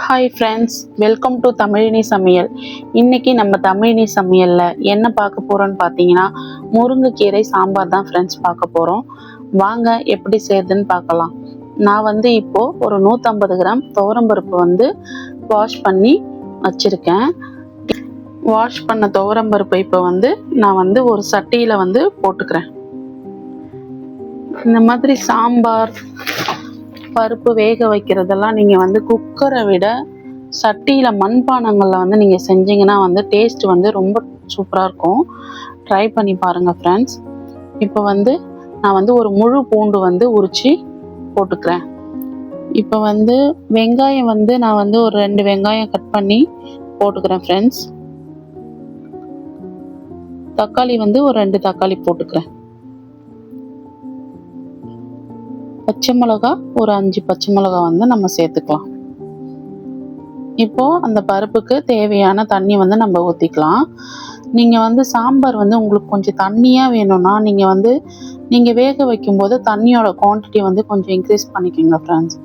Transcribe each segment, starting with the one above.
Hi friends welcome to Tamizhini Samayal இன்னைக்கு நம்ம தமிழினி சமையலில் என்ன பார்க்க போகிறோன்னு பார்த்தீங்கன்னா முருங்கைக்கீரை சாம்பார் தான் ஃப்ரெண்ட்ஸ் பார்க்க போகிறோம் வாங்க எப்படி செய்யுதுன்னு பார்க்கலாம். நான் வந்து இப்போது ஒரு நூற்றம்பது கிராம் துவரம்பருப்பு வந்து வாஷ் பண்ணி வச்சுருக்கேன். வாஷ் பண்ண துவரம்பருப்பு இப்போ வந்து நான் வந்து ஒரு சட்டியில் வந்து போட்டுக்கிறேன். இந்த மாதிரி சாம்பார் பருப்பு வேக வைக்கிறதெல்லாம் நீங்கள் வந்து குக்கரை விட சட்டியில் மண்பானங்களில் வந்து நீங்கள் செஞ்சீங்கன்னா வந்து டேஸ்ட் வந்து ரொம்ப சூப்பராக இருக்கும். ட்ரை பண்ணி பாருங்கள் ஃப்ரெண்ட்ஸ் இப்போ வந்து நான் வந்து ஒரு முழு பூண்டு வந்து உரித்து போட்டுக்கிறேன். இப்போ வந்து வெங்காயம் வந்து நான் வந்து ஒரு ரெண்டு வெங்காயம் கட் பண்ணி போட்டுக்கிறேன் ஃப்ரெண்ட்ஸ் தக்காளி வந்து ஒரு ரெண்டு தக்காளி போட்டுக்கிறேன். பச்சை மிளகா ஒரு அஞ்சு பச்சை மிளகா வந்து நம்ம சேர்த்துக்கலாம். இப்போ அந்த பருப்புக்கு தேவையான தண்ணி வந்து நம்ம ஊற்றிக்கலாம் நீங்கள் வந்து சாம்பார் வந்து உங்களுக்கு கொஞ்சம் தண்ணியாக வேணும்னா நீங்கள் வந்து நீங்கள் வேக வைக்கும்போது தண்ணியோட குவான்டிட்டி வந்து கொஞ்சம் இன்க்ரீஸ் பண்ணிக்கோங்க ஃப்ரெண்ட்ஸ்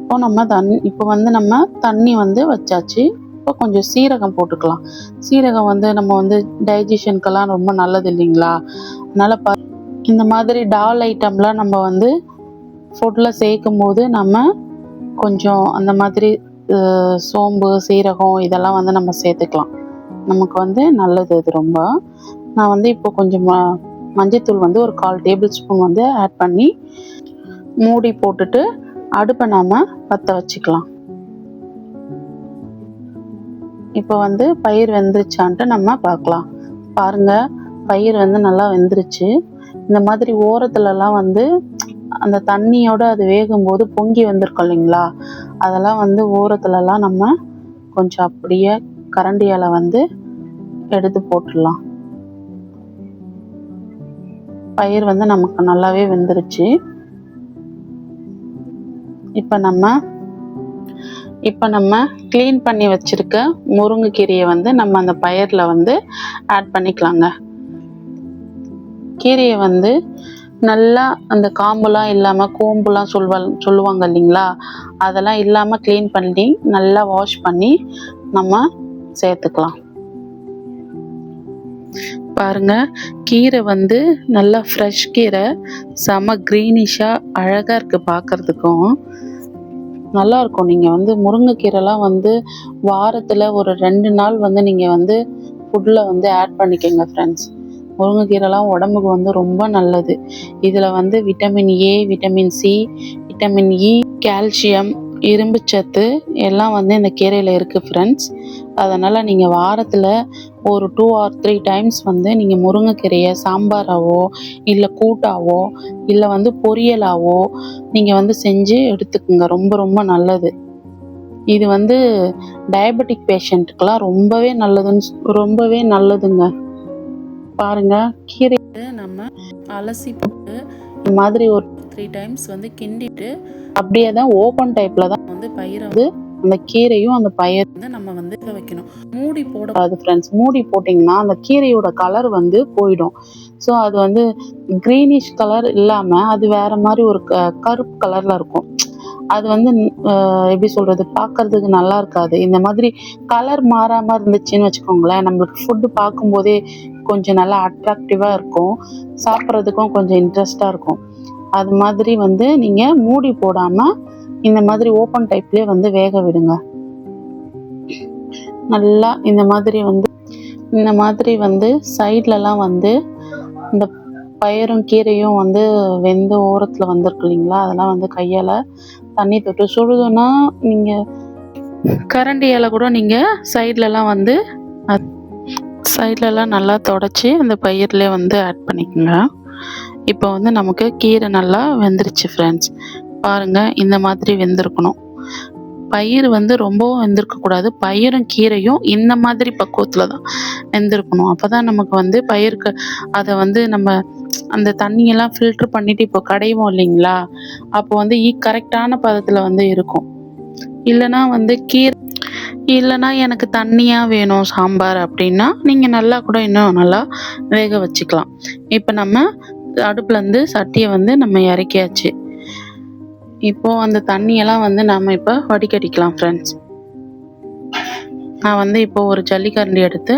இப்போ நம்ம தண்ணி இப்போ வந்து நம்ம தண்ணி வந்து வச்சாச்சு. இப்போ கொஞ்சம் சீரகம் போட்டுக்கலாம். சீரகம் வந்து நம்ம வந்து டைஜஷனுக்கெல்லாம் ரொம்ப நல்லது இல்லைங்களா? அதனால் ப இந்த மாதிரி டால் ஐட்டம்லாம் நம்ம வந்து ஃபுட்டில் சேர்க்கும் போது நம்ம கொஞ்சம் அந்த மாதிரி சோம்பு சீரகம் இதெல்லாம் வந்து நம்ம சேர்த்துக்கலாம். நமக்கு வந்து நல்லது இது ரொம்ப. நான் வந்து இப்போ கொஞ்சம் மஞ்சத்தூள் வந்து ஒரு கால் டேபிள் ஸ்பூன் வந்து ஆட் பண்ணி மூடி போட்டுட்டு அடுப்பை நாம் பற்ற வச்சுக்கலாம். இப்போ வந்து பயிர் வெந்துருச்சான்ட்டு நம்ம பார்க்கலாம். பாருங்கள் பயிர் வந்து நல்லா வெந்துருச்சு. இந்த மாதிரி ஓரத்துலலாம் வந்து அந்த தண்ணியோட அது வேகும்போது பொங்கி வந்திருக்கும் இல்லைங்களா? அதெல்லாம் வந்து ஓரத்துலலாம் நம்ம கொஞ்சம் அப்படியே கரண்டியால் வந்து எடுத்து போட்டுடலாம். பயிர் வந்து நமக்கு நல்லாவே வெந்துருச்சு. இப்போ நம்ம இப்போ நம்ம க்ளீன் பண்ணி வச்சிருக்க முருங்கைக்கீரையை வந்து நம்ம அந்த பயிரில் வந்து ஆட் பண்ணிக்கலாங்க. கீரையை வந்து நல்லா அந்த காம்புலாம் இல்லாமல் கோம்புலாம் சொல்வா சொல்லுவாங்க இல்லைங்களா? அதெல்லாம் இல்லாமல் க்ளீன் பண்ணி நல்லா வாஷ் பண்ணி நம்ம சேர்த்துக்கலாம். பாருங்க கீரை வந்து நல்லா ஃப்ரெஷ் கீரை செம க்ரீனிஷாக அழகாக இருக்குது பார்க்கறதுக்கும் நல்லா இருக்கும். நீங்கள் வந்து முருங்கைக்கீரைலாம் வந்து வாரத்தில் ஒரு ரெண்டு நாள் வந்து நீங்கள் வந்து ஃபுட்டில் வந்து ஆட் பண்ணிக்கோங்க ஃப்ரெண்ட்ஸ் முருங்கைக்கீரைலாம் உடம்புக்கு வந்து ரொம்ப நல்லது. இதில் வந்து vitamin A vitamin C vitamin E calcium இரும்புச்சத்து எல்லாம் வந்து இந்த கீரையில் இருக்குது ஃப்ரெண்ட்ஸ் அதனால் நீங்கள் வாரத்தில் ஒரு டூ ஆர் த்ரீ டைம்ஸ் வந்து நீங்கள் முருங்கைக்கீரையை சாம்பாராவோ இல்லை கூட்டாவோ இல்லை வந்து பொரியலாவோ நீங்கள் வந்து செஞ்சு எடுத்துக்குங்க. ரொம்ப ரொம்ப நல்லது. இது வந்து டயபெட்டிக் பேஷண்ட்டுக்கெலாம் ரொம்பவே நல்லதுன்னு ரொம்பவே நல்லதுங்க. பாருங்க கீரை நம்ம அலசி போட்டு இந்த மாதிரி ஒரு த்ரீ டைம்ஸ் வந்து கிண்டிட்டு அப்படியே தான் ஓப்பன் டைப்பில் தான் வந்து பயிரை வந்து அந்த கீரையும் அந்த பயிர் வந்து நம்ம வந்து வேக வைக்கணும். மூடி போடக்கூடாது ஃப்ரெண்ட்ஸ் மூடி போட்டிங்கன்னா அந்த கீரையோட கலர் வந்து போயிடும். ஸோ அது வந்து க்ரீனிஷ் கலர் இல்லாமல் அது வேற மாதிரி ஒரு க கருப்பு கலரில் இருக்கும். அது வந்து எப்படி சொல்கிறது பார்க்கறதுக்கு நல்லா இருக்காது. இந்த மாதிரி கலர் மாறாமல் இருந்துச்சுன்னு வச்சுக்கோங்களேன் நம்மளுக்கு ஃபுட்டு பார்க்கும்போதே கொஞ்சம் நல்லா அட்ராக்டிவாக இருக்கும். சாப்பிட்றதுக்கும் கொஞ்சம் இன்ட்ரெஸ்டாக இருக்கும். அது மாதிரி வந்து நீங்கள் மூடி போடாமல் இந்த மாதிரி ஓப்பன் டைப்லேயே வந்து வேக விடுங்க. நல்லா இந்த மாதிரி வந்து இந்த மாதிரி வந்து சைட்லலாம் வந்து இந்த பயிரும் கீரையும் வந்து வெந்த ஓரத்தில் வந்திருக்கு இல்லைங்களா? அதெல்லாம் வந்து கையால் தண்ணி தொட்டு சுடுதுன்னா நீங்கள் கரண்டியால் கூட நீங்கள் சைட்லலாம் வந்து சைட்லலாம் நல்லா தொடச்சி அந்த பயிர்லேயே வந்து ஆட் பண்ணிக்கோங்க. இப்போ வந்து நமக்கு கீரை நல்லா வெந்துருச்சு ஃப்ரெண்ட்ஸ் பாருங்கள் இந்த மாதிரி வெந்திருக்கணும். பயிர் வந்து ரொம்பவும் வெந்திருக்கக்கூடாது பயிரும் கீரையும் இந்த மாதிரி பக்குவத்தில் தான் வெந்திருக்கணும். அப்போ தான் நமக்கு வந்து பயிருக்கு அதை வந்து நம்ம அந்த தண்ணியெல்லாம் ஃபில்ட்ரு பண்ணிவிட்டு இப்போ கடைவோம் இல்லைங்களா? அப்போ வந்து ஈ கரெக்டான பதத்தில் வந்து இருக்கும். இல்லைன்னா வந்து கீரை இல்லைன்னா எனக்கு தண்ணியாக வேணும் சாம்பார் அப்படின்னா நீங்கள் நல்லா கூட இன்னும் நல்லா வேக வச்சுக்கலாம். இப்போ நம்ம அடுப்புலேருந்து சட்டியை வந்து நம்ம இறக்கியாச்சு. இப்போ அந்த தண்ணியெல்லாம் வந்து நம்ம இப்போ வடிகட்டிக்கலாம் ஃப்ரெண்ட்ஸ் நான் வந்து இப்போது ஒரு ஜல்லிக்கரண்டி எடுத்து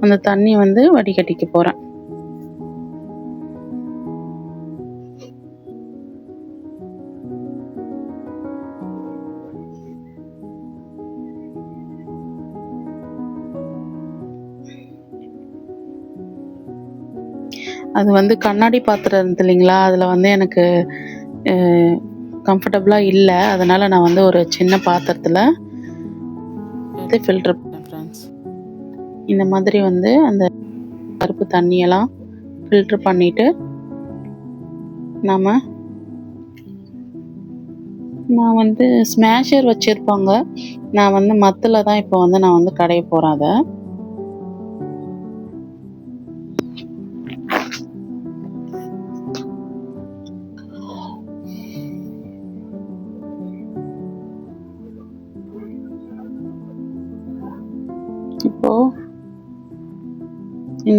அந்த தண்ணி வந்து வடிகட்டிக்க போகிறேன் அது வந்து கண்ணாடி பாத்திரம் இருந்தது இல்லைங்களா? அதில் வந்து எனக்கு கம்ஃபர்டபுளாக இல்லை. அதனால் நான் வந்து ஒரு சின்ன பாத்திரத்தில் வந்து ஃபில்டர் பண்ணேன் ஃப்ரெண்ட்ஸ் இந்த மாதிரி வந்து அந்த பருப்பு தண்ணியெல்லாம் ஃபில்ட்ரு பண்ணிவிட்டு நாம் நான் வந்து ஸ்மேஷர் வச்சுருப்பாங்க. நான் வந்து மத்தில் தான் இப்போ வந்து நான் வந்து கடைய போகிறேன் அதை.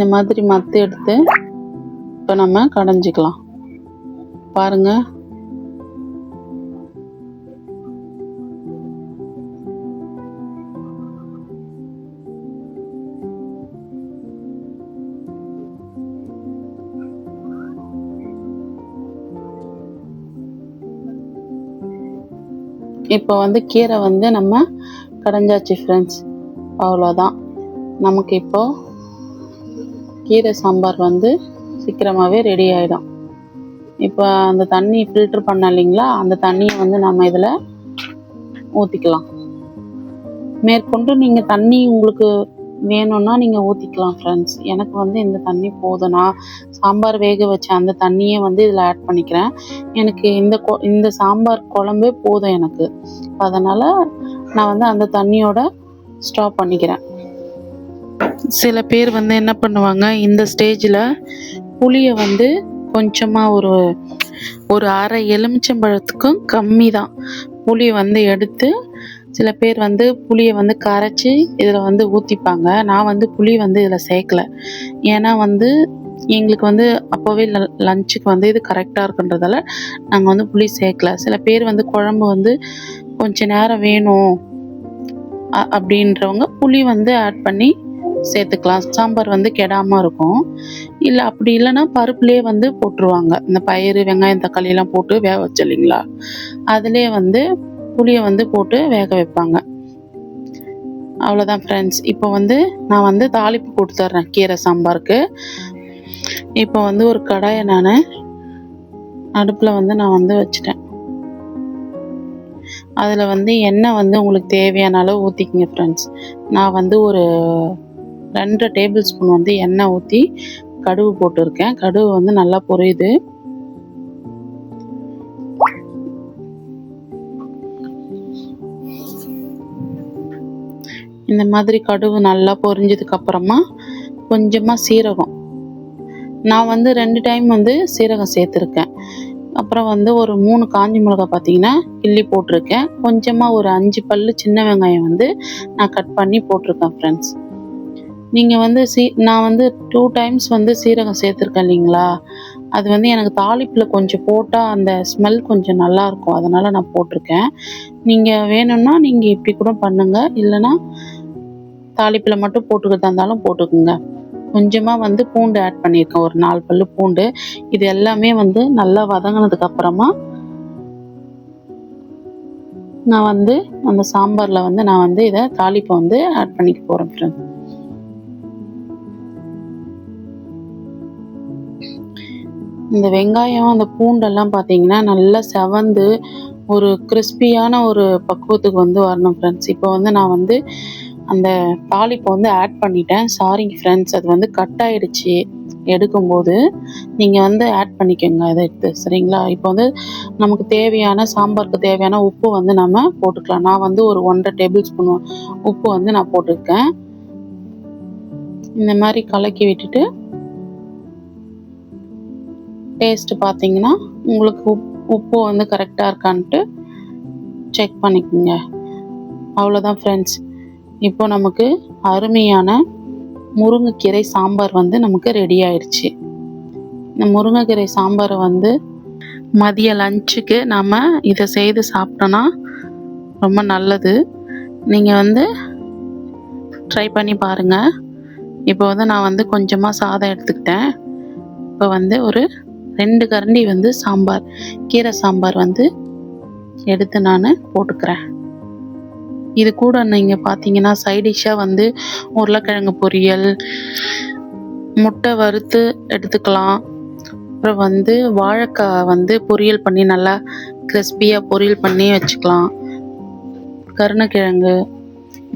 இந்த மாதிரி மத்து எடுத்து இப்போ நம்ம கடைஞ்சிக்கலாம். பாருங்க. இப்போ வந்து கீரை வந்து நம்ம கடைஞ்சாச்சு ஃப்ரெண்ட்ஸ் அவ்வளோதான் நமக்கு இப்போ கீரை சாம்பார் வந்து சீக்கிரமாகவே ரெடி ஆகிடும் இப்போ அந்த தண்ணி ஃபில்ட்ரு பண்ண இல்லைங்களா அந்த தண்ணியை வந்து நம்ம இதில் ஊற்றிக்கலாம் மேற்கொண்டு நீங்கள் தண்ணி உங்களுக்கு வேணும்னா நீங்கள் ஊற்றிக்கலாம் ஃப்ரெண்ட்ஸ் எனக்கு வந்து இந்த தண்ணி போதும். நான் சாம்பார் வேக வச்ச அந்த தண்ணியே வந்து இதில் ஆட் பண்ணிக்கிறேன். எனக்கு இந்த கொ இந்த சாம்பார் குழம்பே போதும் எனக்கு. அதனால் நான் வந்து அந்த தண்ணியோட ஸ்டாப் பண்ணிக்கிறேன். சில பேர் வந்து என்ன பண்ணுவாங்க இந்த ஸ்டேஜில் புளியை வந்து கொஞ்சமாக ஒரு ஒரு அரை எலுமிச்சம்பழத்துக்கும் கம்மி தான் புளி வந்து எடுத்து சில பேர் வந்து புளியை வந்து கரைச்சி இதில் வந்து ஊற்றிப்பாங்க நான் வந்து புளி வந்து இதில் சேர்க்கல. ஏன்னா வந்து எங்களுக்கு வந்து அப்போவே ல லஞ்சுக்கு வந்து இது கரெக்டாக இருக்குன்றதால நாங்கள் வந்து புளி சேர்க்கல. சில பேர் வந்து குழம்பு வந்து கொஞ்ச நேரம் வேணும் அ- அப்படின்றவங்க புளி வந்து ஆட் பண்ணி சேர்த்துக்கலாம். சாம்பார் வந்து கெடாமல் இருக்கும். இல்லை அப்படி இல்லைன்னா பருப்புலேயே வந்து போட்டுருவாங்க. இந்த பயிறு வெங்காயம் தக்காளியெல்லாம் போட்டு வேக வச்சு இல்லைங்களா? அதிலே வந்து புளியை வந்து போட்டு வேக வைப்பாங்க. அவ்வளோதான் ஃப்ரெண்ட்ஸ் இப்போ வந்து நான் வந்து தாளிப்பு கொடுத்துட்றேன் கீரை சாம்பாருக்கு. இப்போ வந்து ஒரு கடாயை நான் அடுப்பில் வந்து நான் வந்து வச்சுட்டேன். அதில் வந்து எண்ணெய் வந்து உங்களுக்கு தேவையான அளவு ஊற்றிக்கிங்க ஃப்ரெண்ட்ஸ் நான் வந்து ஒரு ரெண்டரை டேபிள் ஸ்பூன் வந்து எண்ணெய் ஊற்றி கடுகு போட்டிருக்கேன். கடுகு வந்து நல்லா பொரியுது. இந்த மாதிரி கடுகு நல்லா பொரிஞ்சதுக்கு அப்புறமா கொஞ்சமாக சீரகம். நான் வந்து ரெண்டு டைம் வந்து சீரகம் சேர்த்துருக்கேன். அப்புறம் வந்து ஒரு மூணு காஞ்சி மிளகாய் பார்த்தீங்கன்னா கிள்ளி போட்டிருக்கேன். கொஞ்சமாக ஒரு அஞ்சு பல்லு சின்ன வெங்காயம் வந்து நான் கட் பண்ணி போட்டிருக்கேன் ஃப்ரெண்ட்ஸ் நீங்கள் வந்து சீ நான் வந்து டூ டைம்ஸ் வந்து சீரகம் சேர்த்துருக்கேன் இல்லைங்களா? அது வந்து எனக்கு தாளிப்பில் கொஞ்சம் போட்டால் அந்த ஸ்மெல் கொஞ்சம் நல்லா இருக்கும் அதனால் நான் போட்டிருக்கேன். நீங்கள் வேணும்னா நீங்கள் இப்படி கூட பண்ணுங்கள் இல்லைன்னா தாளிப்பில் மட்டும் போட்டுக்கிறதா இருந்தாலும் போட்டுக்குங்க. கொஞ்சமாக வந்து பூண்டு ஆட் பண்ணியிருக்கேன். ஒரு நாலு பல்லு பூண்டு. இது எல்லாமே வந்து நல்லா வதங்கினதுக்கு அப்புறமா நான் வந்து அந்த சாம்பாரில் வந்து நான் வந்து இதை தாளிப்பை வந்து ஆட் பண்ணிக்க போகிறேன் ஃப்ரெண்ட்ஸ் இந்த வெங்காயம் அந்த பூண்டெல்லாம் பார்த்தீங்கன்னா நல்லா செவந்து ஒரு கிறிஸ்பியான ஒரு பக்குவத்துக்கு வந்து வரணும் ஃப்ரெண்ட்ஸ் இப்போ வந்து நான் வந்து அந்த தாளிப்பை வந்து ஆட் பண்ணிட்டேன். சாரிங்க ஃப்ரெண்ட்ஸ் அது வந்து கட் ஆயிடுச்சு எடுக்கும்போது. நீங்கள் வந்து ஆட் பண்ணிக்கோங்க அதை எடுத்து சரிங்களா? இப்போ வந்து நமக்கு தேவையான சாம்பாருக்கு தேவையான உப்பு வந்து நம்ம போட்டுக்கலாம். நான் வந்து ஒரு ஒன்றரை டேபிள் ஸ்பூன் உப்பு வந்து நான் போட்டிருக்கேன். இந்த மாதிரி கலக்கி விட்டுட்டு டேஸ்ட் பார்த்தீங்கன்னா உங்களுக்கு உப் உப்பு வந்து கரெக்டாக இருக்கான்ட்டு செக் பண்ணிக்கோங்க. அவ்வளோதான் ஃப்ரெண்ட்ஸ் இப்போ நமக்கு அருமையான முருங்கைக்கீரை சாம்பார் வந்து நமக்கு ரெடி ஆயிடுச்சு. இந்த முருங்கைக்கீரை சாம்பாரை வந்து மதிய லஞ்சுக்கு நாம் இதை செய்து சாப்பிட்டோன்னா ரொம்ப நல்லது. நீங்கள் வந்து ட்ரை பண்ணி பாருங்கள் இப்போ வந்து நான் வந்து கொஞ்சமாக சாதம் எடுத்துக்கிட்டேன். இப்போ வந்து ஒரு ரெண்டு கரண்டி வந்து சாம்பார். கீரை சாம்பார் வந்து எடுத்து நான் போட்டுக்கிறேன். இது கூட நீங்கள் பார்த்தீங்கன்னா சைடிஷ்ஷாக வந்து உருளைக்கிழங்கு பொரியல் முட்டை வறுத்து எடுத்துக்கலாம். அப்புறம் வந்து வாழைக்காய் வந்து பொரியல் பண்ணி நல்லா கிறிஸ்பியாக பொரியல் பண்ணி வச்சுக்கலாம். கருணக்கிழங்கு.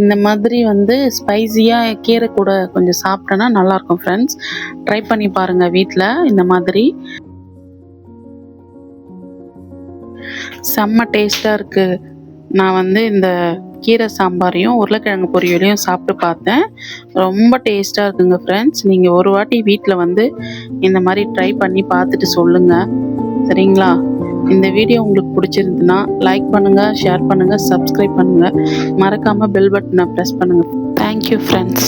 இந்த மாதிரி வந்து ஸ்பைசியாக கீரை கூட கொஞ்சம் சாப்பிட்டோன்னா நல்லாயிருக்கும் ஃப்ரெண்ட்ஸ் ட்ரை பண்ணி பாருங்கள் வீட்டில் இந்த மாதிரி. செம்ம டேஸ்ட்டாக இருக்குது நான் வந்து இந்த கீரை சாம்பாரையும் உருளைக்கிழங்கு பொரியலையும் சாப்பிட்டு பார்த்தேன். ரொம்ப டேஸ்ட்டாக இருக்குங்க ஃப்ரெண்ட்ஸ் நீங்கள் ஒரு வாட்டி வீட்டில் வந்து இந்த மாதிரி ட்ரை பண்ணி பார்த்துட்டு சொல்லுங்கள் சரிங்களா? இந்த வீடியோ உங்களுக்கு பிடிச்சிருந்துன்னா லைக் பண்ணுங்கள் ஷேர் பண்ணுங்கள் சப்ஸ்கிரைப் பண்ணுங்கள் மறக்காமல் பெல் பட்டனை ப்ரெஸ் பண்ணுங்கள் தேங்க்யூ ஃப்ரெண்ட்ஸ்